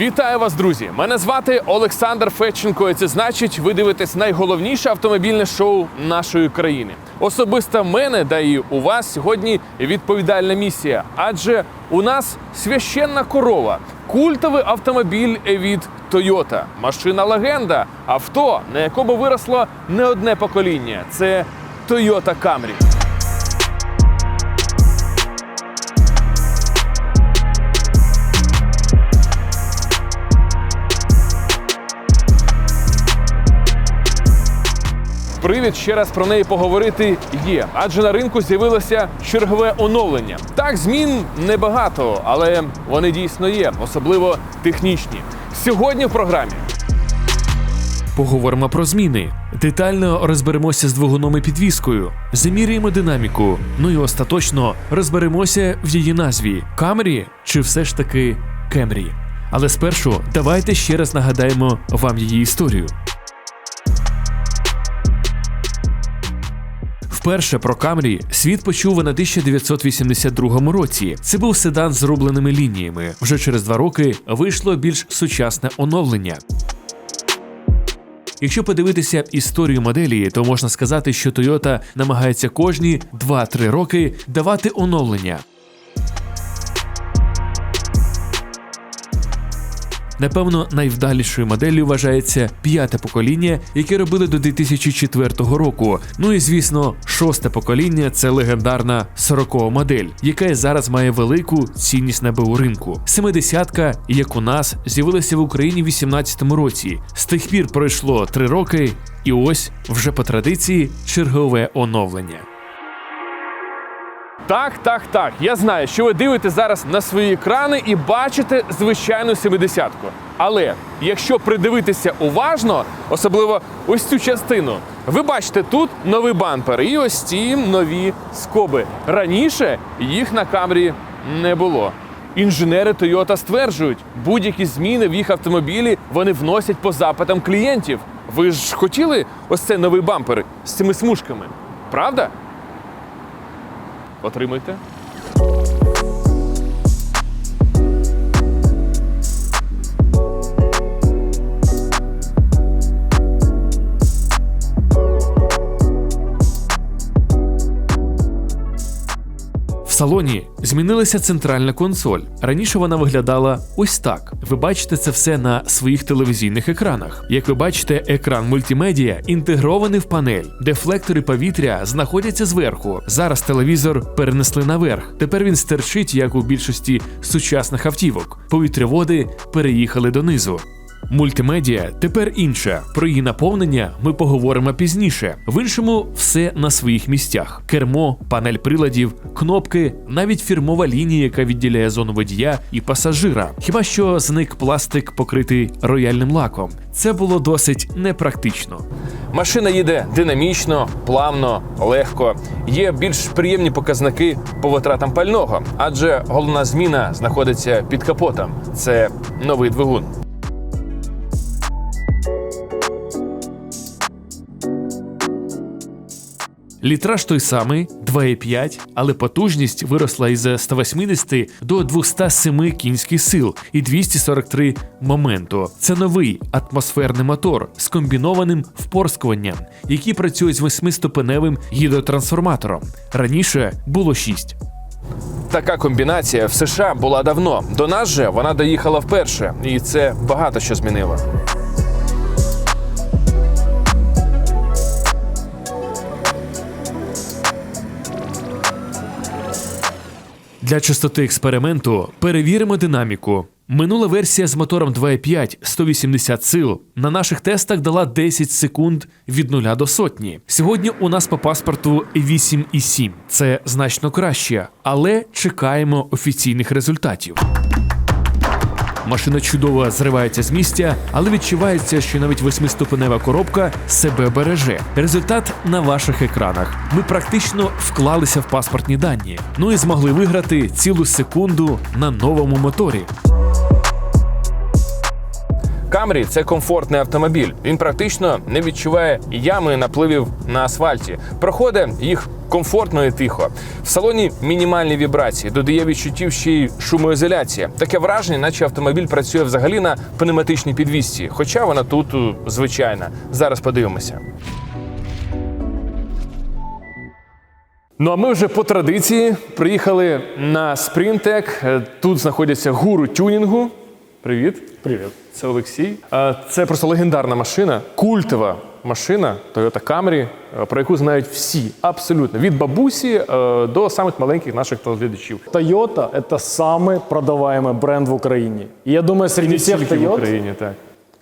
Вітаю вас, друзі! Мене звати Олександр Федченко. І це значить, ви дивитесь найголовніше автомобільне шоу нашої країни. Особисто мене, да і у вас сьогодні відповідальна місія. Адже у нас священна корова, культовий автомобіль від Toyota, машина легенда, авто, на якому виросло не одне покоління. Це Toyota Camry. Привід ще раз про неї поговорити є, адже на ринку з'явилося чергове оновлення. Так, змін небагато, але вони дійсно є, особливо технічні. Сьогодні в програмі Поговоримо про зміни. Детально розберемося з двигуном і підвіскою, заміряємо динаміку. Ну і остаточно розберемося в її назві Камрі чи все ж таки Кемрі. Але спершу давайте ще раз нагадаємо вам її історію. Вперше про Камрі світ почув на 1982 році. Це був седан з рубленими лініями. Вже через два роки вийшло більш сучасне оновлення. Якщо подивитися історію моделі, то можна сказати, що Toyota намагається кожні 2-3 роки давати оновлення. Напевно, найвдалішою моделлю вважається п'яте покоління, яке робили до 2004 року. Ну і звісно, шосте покоління це легендарна 40 модель, яка і зараз має велику цінність на БУ ринку. Семидесятка, як у нас, з'явилася в Україні в 2018 році. З тих пір пройшло три роки, і ось вже по традиції чергове оновлення. Так, так, так. Я знаю, що ви дивитесь зараз на свої екрани і бачите звичайну 70-ку. Але якщо придивитися уважно, особливо ось цю частину, ви бачите тут новий бампер і ось ці нові скоби. Раніше їх на камері не було. Інженери Toyota стверджують, будь-які зміни в їх автомобілі вони вносять по запитам клієнтів. Ви ж хотіли ось цей новий бампер з цими смужками, правда? Отримуйте. Салоні змінилася центральна консоль. Раніше вона виглядала ось так. Ви бачите це все на своїх телевізійних екранах. Як ви бачите, екран мультимедіа інтегрований в панель. Дефлектори повітря знаходяться зверху. Зараз телевізор перенесли наверх. Тепер він стерчить, як у більшості сучасних автівок. Повітряводи переїхали донизу. Мультимедіа тепер інша. Про її наповнення ми поговоримо пізніше. В іншому все на своїх місцях: кермо, панель приладів, кнопки, навіть фірмова лінія, яка відділяє зону водія і пасажира. Хіба що зник пластик, покритий рояльним лаком. Це було досить непрактично. Машина їде динамічно, плавно, легко. Є більш приємні показники по витратам пального, адже головна зміна знаходиться під капотом. Це новий двигун. Літраж той самий 2,5, але потужність виросла із 180 до 207 кінських сил і 243 моменту. Це новий атмосферний мотор з комбінованим впорскуванням, який працює з восьмиступеневим гідротрансформатором. Раніше було 6. Така комбінація в США була давно. До нас же вона доїхала вперше, і це багато що змінило. Для чистоти експерименту перевіримо динаміку. Минула версія з мотором 2,5 180 сил на наших тестах дала 10 секунд від 0 до сотні. Сьогодні у нас по паспорту 8,7. Це значно краще, але чекаємо офіційних результатів. Машина чудово зривається з місця, але відчувається, що навіть восьмиступенева коробка себе береже. Результат на ваших екранах. Ми практично вклалися в паспортні дані. Ну і змогли виграти цілу секунду на новому моторі. Camry – це комфортний автомобіль. Він практично не відчуває ями напливів на асфальті. Проходить їх комфортно і тихо. В салоні мінімальні вібрації, додає відчуттів ще й шумоізоляція. Таке враження, наче автомобіль працює взагалі на пневматичній підвісці, хоча вона тут е, звичайна. Зараз подивимося. Ну а ми вже по традиції приїхали на Спринтек. Е, Тут знаходяться гуру тюнінгу. Привіт. Привет. Це Олексій. Е, Це просто легендарна машина, культова машина Toyota Camry, е, про яку знають всі, абсолютно від бабусі е, до самих маленьких наших телеглядачів. Toyota – это самый продаваемый бренд в Украине. И я думаю, среди Не всех тільки в Toyota, Україні, так.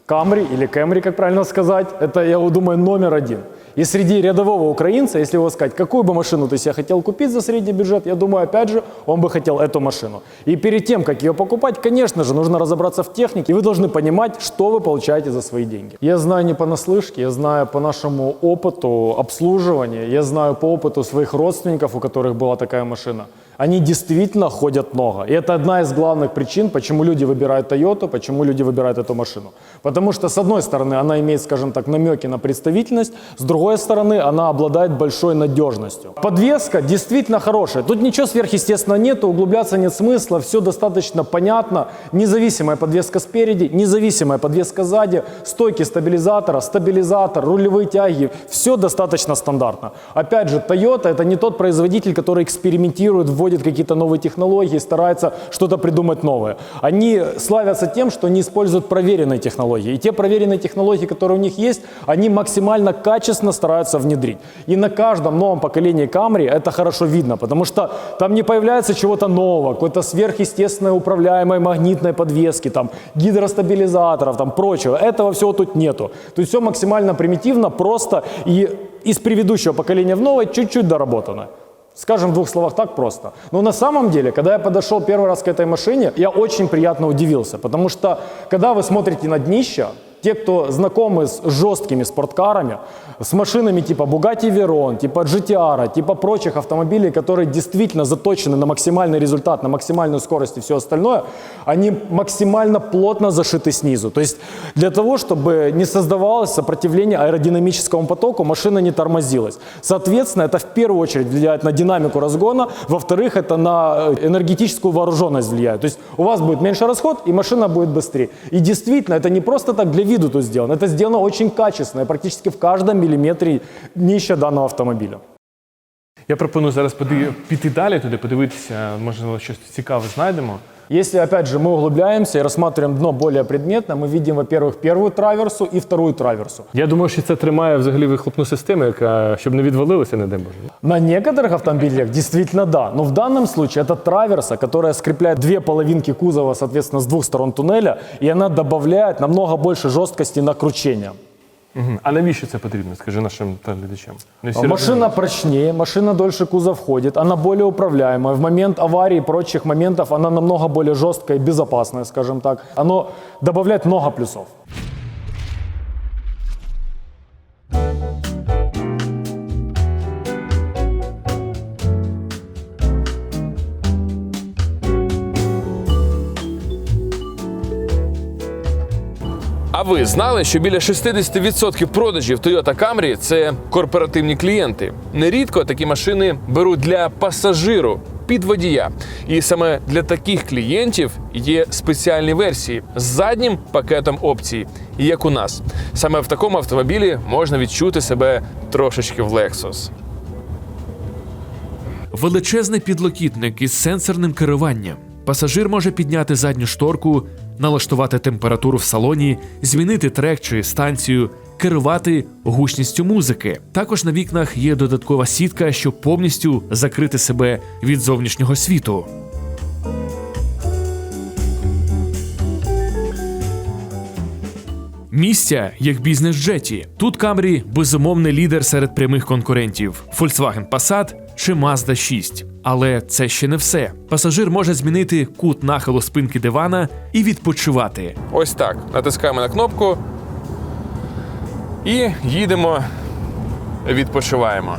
Camry или Camry, как правильно сказать, это, я думаю, номер один. И среди рядового украинца, если его сказать, какую бы машину ты себе хотел купить за средний бюджет, я думаю, опять же, он бы хотел эту машину. И перед тем, как ее покупать, конечно же, нужно разобраться в технике, и вы должны понимать, что вы получаете за свои деньги. Я знаю не понаслышке, я знаю по нашему опыту обслуживания, я знаю по опыту своих родственников, у которых была такая машина. Они действительно ходят много. И это одна из главных причин, почему люди выбирают Toyota, почему люди выбирают эту машину. Потому что, с одной стороны, она имеет, скажем так, намеки на представительность, с другой стороны, она обладает большой надежностью. Подвеска действительно хорошая. Тут ничего сверхъестественного нет, углубляться нет смысла, все достаточно понятно. Независимая подвеска спереди, независимая подвеска сзади, стойки стабилизатора, стабилизатор, рулевые тяги, все достаточно стандартно. Опять же, Toyota это не тот производитель, который экспериментирует, вводит какие-то новые технологии, старается что-то придумать новое. Они славятся тем, что они используют проверенные технологии. И те проверенные технологии, которые у них есть, они максимально качественно стараются внедрить. И на каждом новом поколении Camry это хорошо видно, потому что там не появляется чего-то нового, какой-то сверхъестественной управляемой магнитной подвески, там, гидростабилизаторов, там, прочего. Этого всего тут нету. То есть все максимально примитивно, просто и из предыдущего поколения в новое чуть-чуть доработано. Скажем в двух словах так просто. Но на самом деле, когда я подошел первый раз к этой машине, я очень приятно удивился, потому что когда вы смотрите на днище, те, кто знакомы с жесткими спорткарами, с машинами типа Bugatti Veyron, типа GTR, типа прочих автомобилей, которые действительно заточены на максимальный результат, на максимальную скорость и все остальное, они максимально плотно зашиты снизу. То есть для того, чтобы не создавалось сопротивление аэродинамическому потоку, машина не тормозилась. Соответственно, это в первую очередь влияет на динамику разгона, во-вторых, это на э, энергетическую вооруженность влияет. То есть у вас будет меньше расход, и машина будет быстрее. И действительно, это не просто так для виду тут сделано, это сделано очень качественно, практически в каждом миллиметре днища данного автомобиля. Я пропоную зараз піти далі туди, подивитися, можливо, щось цікаве знайдемо. Если, опять же, мы углубляемся и рассматриваем дно более предметно, мы видим, во-первых, первую траверсу и вторую траверсу. Я думаю, що це тримає взагалі вихлопну систему, яка щоб не відвалилася, не дай Боже. На некоторых автомобилях действительно да, но в данном случае это траверса, которая скрепляет две половинки кузова, соответственно, с двух сторон туннеля, и она добавляет намного больше жесткости на кручение. Мгм. А навіщо це потрібно? Скажи нашим глядачам. Машина прочнее, машина дольше кузов ходит, она более управляемая. В момент аварии и прочих моментов она намного более жесткая и безопасная, скажем так. Оно добавляет много плюсов. А ви знали, що біля 60% продажів Toyota Camry – це корпоративні клієнти? Нерідко такі машини беруть для пасажиру під водія. І саме для таких клієнтів є спеціальні версії з заднім пакетом опцій, як у нас. Саме в такому автомобілі можна відчути себе трошечки в Lexus. Величезний підлокітник із сенсорним керуванням. Пасажир може підняти задню шторку, налаштувати температуру в салоні, змінити трек чи станцію, керувати гучністю музики. Також на вікнах є додаткова сітка, щоб повністю закрити себе від зовнішнього світу. Місця як бізнес-джеті. Тут Camry – безумовний лідер серед прямих конкурентів: Volkswagen Passat чи Mazda 6. Але це ще не все. Пасажир може змінити кут нахилу спинки дивана і відпочивати. Ось так. Натискаємо на кнопку і їдемо, відпочиваємо.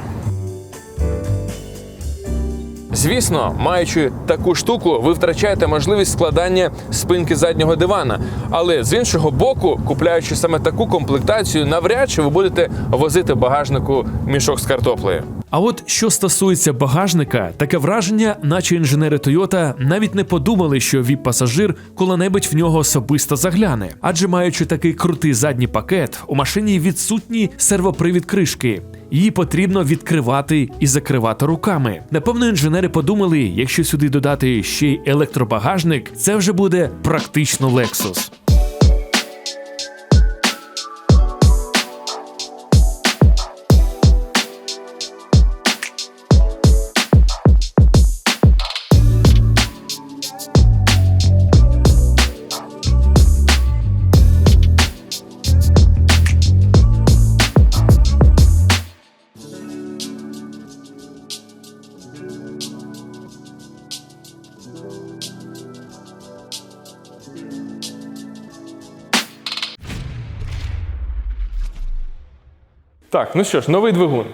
Звісно, маючи таку штуку, ви втрачаєте можливість складання спинки заднього дивана. Але з іншого боку, купляючи саме таку комплектацію, навряд чи ви будете возити багажнику мішок з картоплею. А от що стосується багажника, таке враження, наче інженери Toyota навіть не подумали, що віп-пасажир коли-небудь в нього особисто загляне. Адже маючи такий крутий задній пакет, у машині відсутній сервопривід кришки. Її потрібно відкривати і закривати руками. Напевно, інженери подумали, якщо сюди додати ще й електробагажник, це вже буде практично Lexus. Так, ну що ж, новий двигун.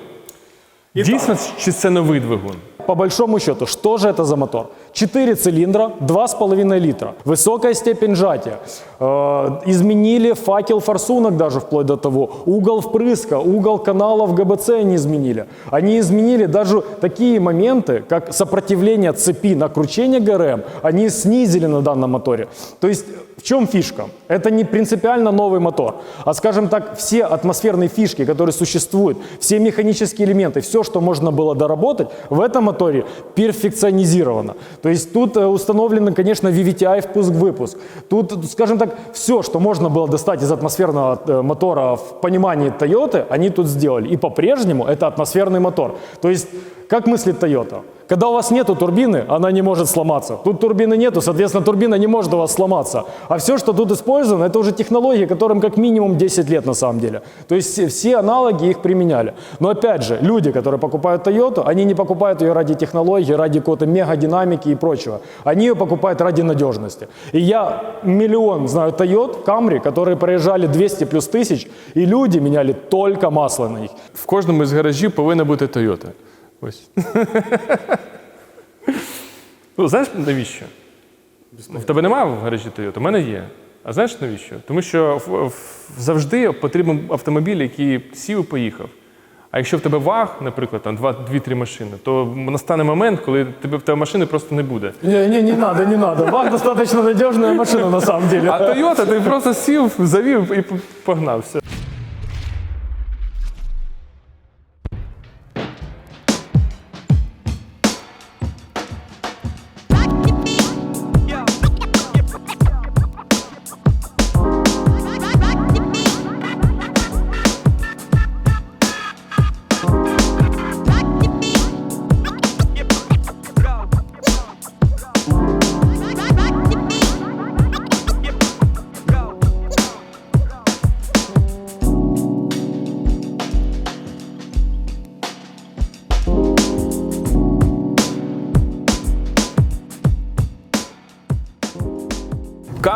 Дійсно, чи це новий двигун? По большому счету, что же это за мотор? Четыре цилиндра, 2,5 литра. Высокая степень сжатия. Э, изменили факел форсунок даже вплоть до того. Угол впрыска, угол каналов ГБЦ они изменили. Они изменили даже такие моменты, как сопротивление цепи на кручение ГРМ. Они снизили на данном моторе. То есть в чем фишка? Это не принципиально новый мотор, а, скажем так, все атмосферные фишки, которые существуют, все механические элементы, все, что можно было доработать, в этом моторе перфекционизировано. То есть тут э, установлены, конечно, VVTI впуск-выпуск. Тут, скажем так, все, что можно было достать из атмосферного э, мотора в понимании Toyota, они тут сделали. И по-прежнему это атмосферный мотор. То есть, как мыслит Toyota? Когда у вас нету турбины, она не может сломаться. Тут турбины нету, соответственно, турбина не может у вас сломаться. А все, что тут использовано, это уже технологии, которым как минимум 10 лет на самом деле. То есть все- аналоги их применяли. Но опять же, люди, которые покупают Toyota, они не покупают ее ради технологий, ради какой-то мегадинамики и прочего. Они ее покупают ради надежности. И я миллион знаю Toyota, Camry, которые проезжали 200 плюс тысяч, и люди меняли только масло на них. В кожному із гаражів повинна бути Toyota. Ось. ну, знаєш навіщо? В тебе немає в гаражі Toyota? У мене є. А знаєш навіщо? Тому що в- в- завжди потрібен автомобіль, який сів і поїхав. А якщо в тебе ваг, наприклад, там два- дві-три машини, то настане момент, коли тебе в тебе машини просто не буде. Не, не, не надо, не надо. ВАГ достаточно надежная машина на самом деле. А Toyota ти просто сів, завів і погнав.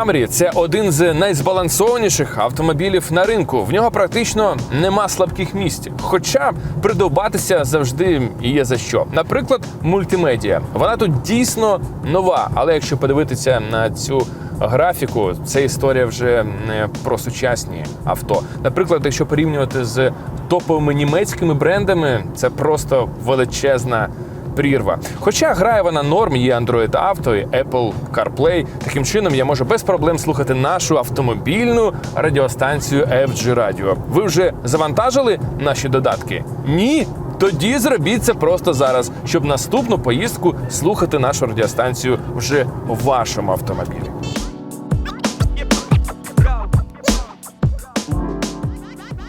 Камрі це один з найзбалансованіших автомобілів на ринку. В нього практично нема слабких місць. Хоча придовбатися завжди є за що. Наприклад, мультимедіа. Вона тут дійсно нова, але якщо подивитися на цю графіку, це історія вже не про сучасні авто. Наприклад, якщо порівнювати з топовими німецькими брендами, це просто величезна прірва. Хоча грає вона норм, є Android Auto, і Apple CarPlay. Таким чином я можу без проблем слухати нашу автомобільну радіостанцію FG Radio. Ви вже завантажили наші додатки? Ні? Тоді зробіть це просто зараз, щоб наступну поїздку слухати нашу радіостанцію вже в вашому автомобілі.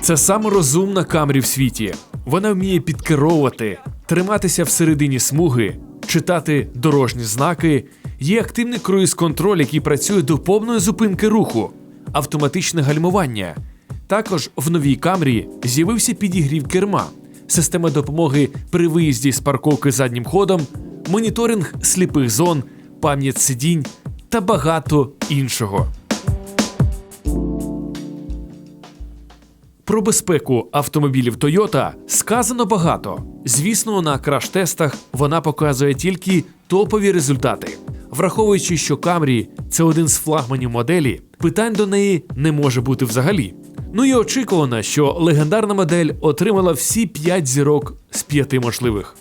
Це саме розумна камрі в світі. Вона вміє підкеровувати, триматися всередині смуги, читати дорожні знаки. Є активний круїз-контроль, який працює до повної зупинки руху, автоматичне гальмування. Також в новій камрі з'явився підігрів керма, система допомоги при виїзді з парковки заднім ходом, моніторинг сліпих зон, пам'ять сидінь та багато іншого. Про безпеку автомобілів Toyota сказано багато. Звісно, на краш-тестах вона показує тільки топові результати. Враховуючи, що Camry – це один з флагманів моделі, питань до неї не може бути взагалі. Ну і очікувано, що легендарна модель отримала всі 5 зірок з 5 можливих.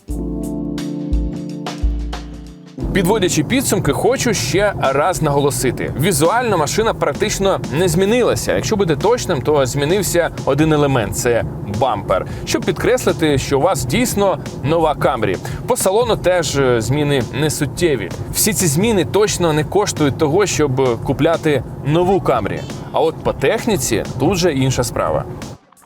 Підводячи підсумки, хочу ще раз наголосити: візуально машина практично не змінилася. Якщо бути точним, то змінився один елемент це бампер, щоб підкреслити, що у вас дійсно нова Камрі. По салону теж е, зміни не суттєві. Всі ці зміни точно не коштують того, щоб купляти нову Камрі. А от по техніці тут же інша справа.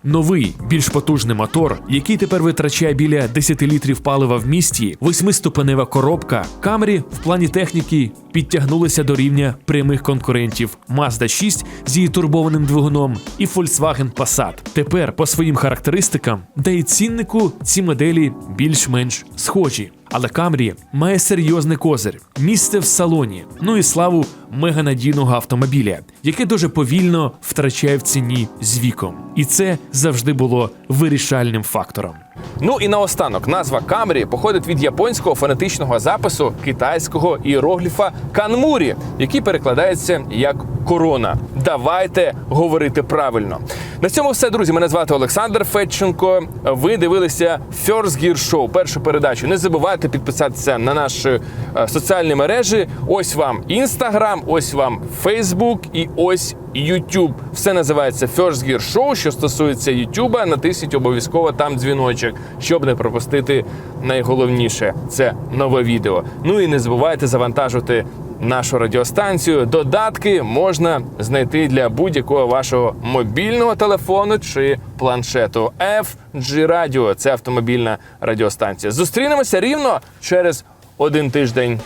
Новий, більш потужний мотор, який тепер витрачає біля 10 літрів палива в місті, восьмиступенева коробка, Camry в плані техніки підтягнулися до рівня прямих конкурентів Mazda 6 з її турбованим двигуном і Volkswagen Passat. Тепер по своїм характеристикам, да й ціннику ці моделі більш-менш схожі. Але Camry має серйозний козир, місце в салоні, ну і славу меганадійного автомобіля, яке дуже повільно втрачає в ціні з віком. І це завжди було вирішальним фактором. Ну і наостанок, назва Камрі походить від японського фонетичного запису китайського іерогліфа канмурі, який перекладається як корона. Давайте говорити правильно. На цьому все, друзі. Мене звати Олександр Федченко. Ви дивилися First Gear Show, першу передачу. Не забувайте підписатися на наші е, соціальні мережі. Ось вам Instagram, ось вам Facebook і ось YouTube. Все називається First Gear Show. Що стосується YouTube, натисніть обов'язково там дзвіночок, щоб не пропустити найголовніше це нове відео. Ну і не забувайте завантажувати нашу радіостанцію. Додатки можна знайти для будь-якого вашого мобільного телефону чи планшету. FG Radio – це автомобільна радіостанція. Зустрінемося рівно через один тиждень.